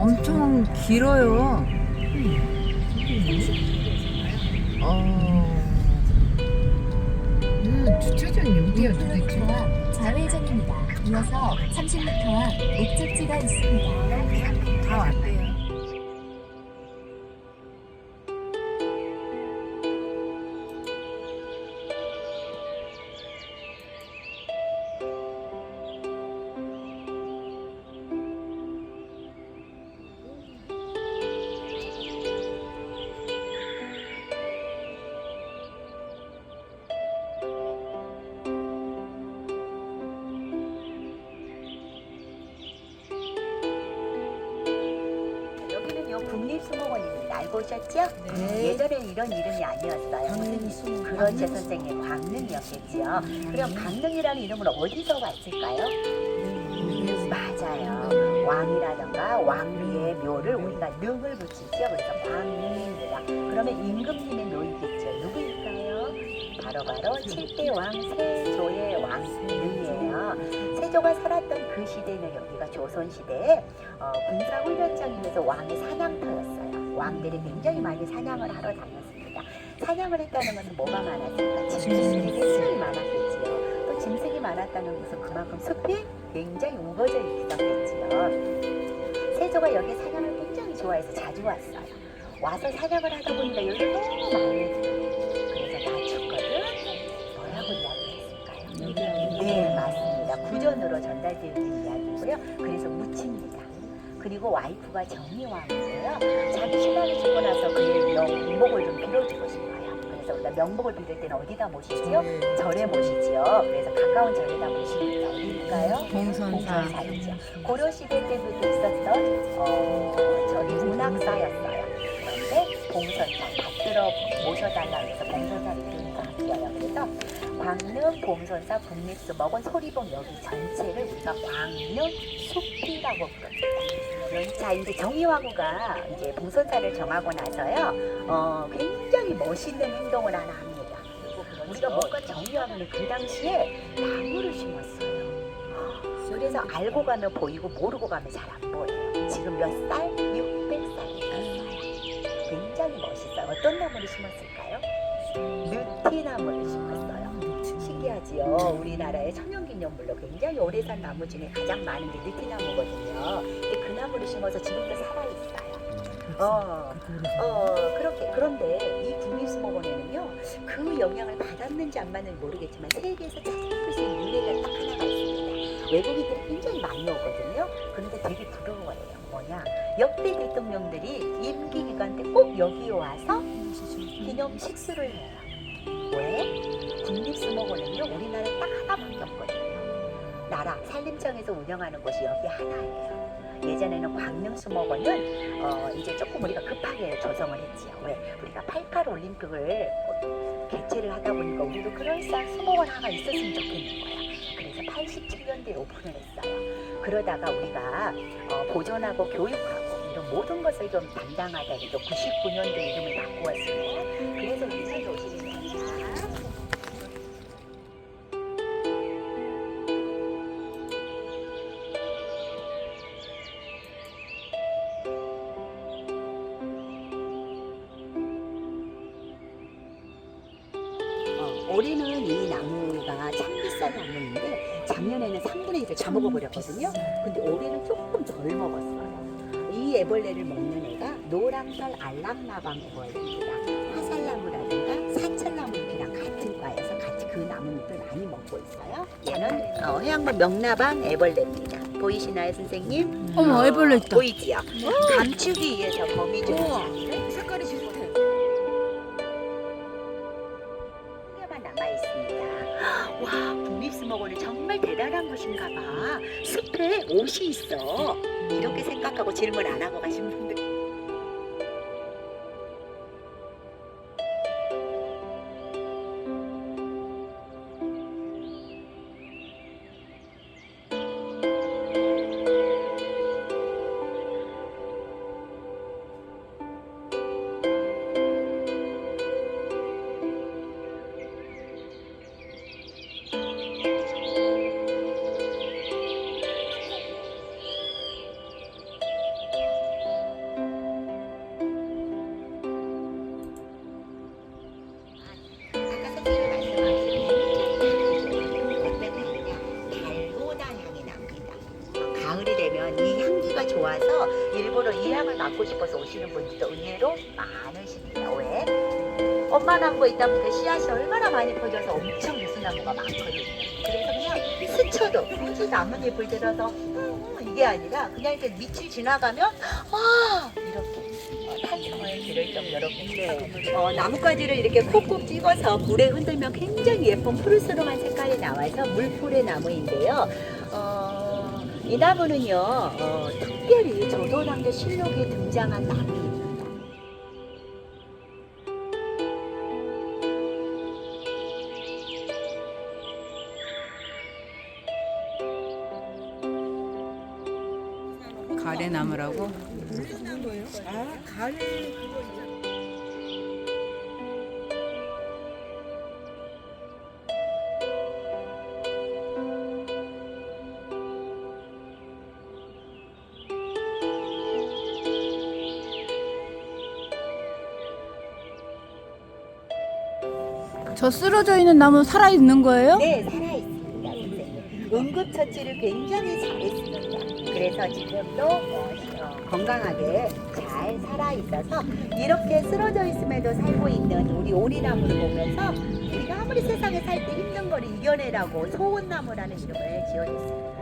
엄청 길어요. 어. 음, 주차장이 어디야 도대체? 좌회전입니다. 이어서 30m 앞 목적지가 있습니다. 오셨죠? 네. 예전에는 이런 이름이 아니었어요. 광릉 그렇죠 선생님 광릉이었겠죠. 그럼 광릉이라는 이름은 어디서 왔을까요? 맞아요. 왕이라던가 왕비의 묘를 우리가 능을 붙이죠. 그래서 광릉입니다. 그러면 임금님의 묘이겠죠. 누구일까요? 바로바로 칠대 왕 세조의 왕릉이에요. 세조가 살았던 그 시대는 여기가 조선 시대에 어, 군사훈련장이면서 왕의 사냥터였어요. 왕들이 굉장히 많이 사냥을 하러 다녔습니다. 사냥을 했다는 것은 뭐가 많았을까? 짐승이 굉장히 많았겠지요. 또 짐승이 많았다는 것은 그만큼 숲이 굉장히 우거져 있기도 했지요. 세조가 여기 사냥을 굉장히 좋아해서 자주 왔어요. 와서 사냥을 하다 보니까 여기 너무 마음에 들어요. 그래서 나 죽거든 뭐라고 이야기했을까요? 네, 맞습니다. 구전으로 전달되어 있는 이야기고요. 그래서 묻힙니다. 그리고 와이프가 정의왕이에요. 자기 신랑이 죽고 나서 그의 명복을 좀 빌어주고 싶어요. 그래서 우리가 명복을 빌을 때는 어디다 모시지요? 절에 모시지요. 그래서 가까운 절에다 모십니다. 어디일까요? 봉선사. 봉선사이죠. 고려 시대 때부터 있었던 어, 저기 문학사였어요. 그런데 봉선사 받들어 모셔달라 광릉 봉선사 국립수목원 소리봉 여기 전체를 우리가 광릉 숲이라고 부릅니다. 자 이제 정의왕후가 이제 봉선사를 정하고 나서요, 어, 굉장히 멋있는 행동을 하나 합니다. 우리가 뭔가 정의왕후는 그 당시에 나무를 심었어요. 그래서 알고 가면 보이고 모르고 가면 잘 안 보여요. 지금 몇 살? 600살이었어요. 굉장히 멋있어요. 어떤 나무를 심었을까요? 느티나무를 심었어요. 신기하지요. 우리나라의 천연기념물로 굉장히 오래 산 나무 중에 가장 많은 게 느티나무거든요. 근데 그 나무를 심어서 지금도 살아있어요. 어, 어, 그렇게, 그런데 이 국립수목원에는요, 그 영향을 받았는지 안 받는지 모르겠지만, 세계에서 수 있는 유래가 딱 하나가 있습니다. 외국인들이 굉장히 많이 오거든요. 그런데 되게 부러워해요. 뭐냐. 역대 대통령들이 임기 기간 때 꼭 여기 와서 기념 식수를 해요. 왜? 국립수목원은요, 우리나라에 딱 하나밖에 없거든요. 나라, 산림청에서 운영하는 곳이 여기 하나예요. 예전에는 광릉수목원은 어, 이제 조금 우리가 급하게 조성을 했지요. 왜? 우리가 88 올림픽을 어, 개최를 하다 보니까 우리도 그럴싸한 수목원 하나 있었으면 좋겠는 거야. 그래서 87년도에 오픈을 했어요. 그러다가 우리가 어, 보존하고 교육하고 이런 모든 것을 좀 담당하다니 또 99년도 이름을 바꾸었습니다. 그래서 도시입 올해는 이 나무가 참 비싼 나무인데 작년에는 3분의 1을 다 먹어버렸거든요. 근데 올해는 조금 덜 먹었어요. 이 애벌레를 먹는 애가 노랑털 알랑나방 애벌레입니다. 화살나무라든가 사철나무랑 같은 과여서 같이 그 나무잎을 많이 먹고 있어요. 얘는 어, 해양물 명나방 애벌레입니다. 보이시나요, 선생님? 어머, 애벌레 있다. 보이지요? 감추기 위해서. 자르는 색깔이 비슷 옷이 있어. 이렇게 생각하고 질문 안 하고 가신 분들. 맡고 싶어서 오시는 분들도 의외로 많으십니다. 왜? 엄마 나무가 있다 보니까 씨앗이 얼마나 많이 퍼져서 엄청 유수나무가 많거든요. 그래서 그냥 스쳐도 굳이 나뭇잎을 들어서 음, 이게 아니라 그냥 이렇게 밑을 지나가면 와 이렇게 어, 탄성을 기를 정도로 어, 나뭇가지를 이렇게 콕콕 집어서 물에 흔들면 굉장히 예쁜 푸르스름한 색깔이 나와서 물풀의 나무인데요. 어, 이 나무는요 어, 특별히 조선왕조 실록에 등장한 나무입니다. 가래나무라고? 아 가래 저 쓰러져 있는 나무 살아 있는 거예요? 네, 살아 있습니다, 선생님. 응급처치를 굉장히 잘했습니다. 그래서 지금도 건강하게 잘 살아 있어서 이렇게 쓰러져 있음에도 살고 있는 우리 오리나무를 보면서 우리가 아무리 세상에 살때 힘든 거를 이겨내라고 소원나무라는 이름을 지어줬습니다.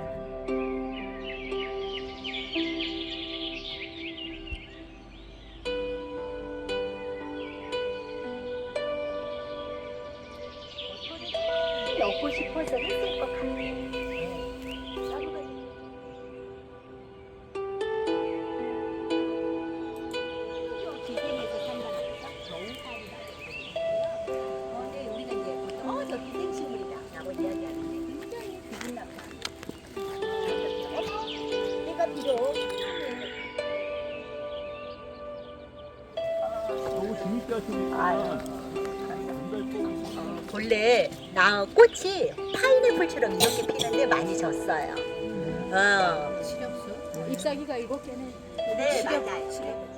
나 꽃이 파인애플처럼 이렇게 피는데 많이 졌어요. 어. 시렵수 잎사귀가 일곱 개는 네, 맞아요.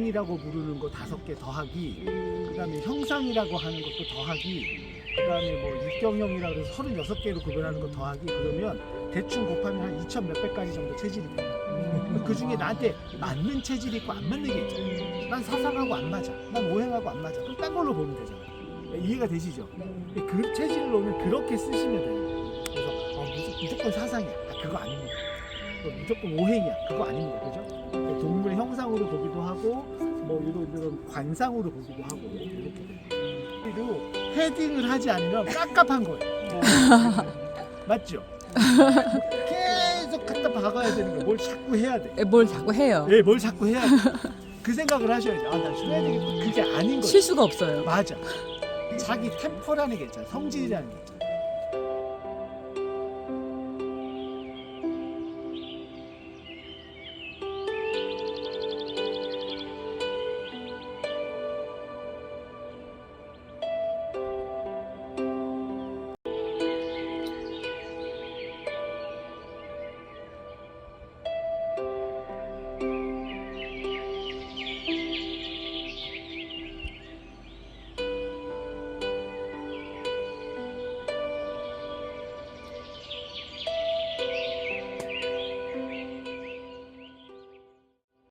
오행이라고 부르는 거 다섯 개 더하기 그다음에 형상이라고 하는 것도 더하기 그다음에 뭐 육경형이라 그래서 서른여섯 개로 구별하는 거 더하기 그러면 대충 곱하면 한 2천 몇백 가지 정도 체질이 돼요. 그 중에 나한테 맞는 체질이 있고 안 맞는 게 있잖아. 난 사상하고 안 맞아. 난 오행하고 안 맞아. 그럼 딴 걸로 보면 되잖아. 이해가 되시죠? 그 체질로는 그렇게 쓰시면 돼요. 그래서 어, 무조- 무조건 사상이야. 아, 그거 아닙니다. 또 무조건 오행이야. 그거 아닙니다. 그죠? 동물의 형상으로 보기도 하고 뭐 이런 이런 관상으로 보기도 하고 이렇게 그리고 헤딩을 하지 않으면 깝깝한 거예요. 맞죠? 계속 갖다 박아야 되는 거야. 뭘 자꾸 해야 돼. 에, 뭘 자꾸 해요. 예, 뭘 자꾸 해야 돼. 그 생각을 하셔야죠. 아, 나 쉬어야 되겠다. 그게 아닌 거예요. 쉴 수가 없어요. 맞아. 자기 템포라는 게 있잖아. 성질이라는 게 있잖아.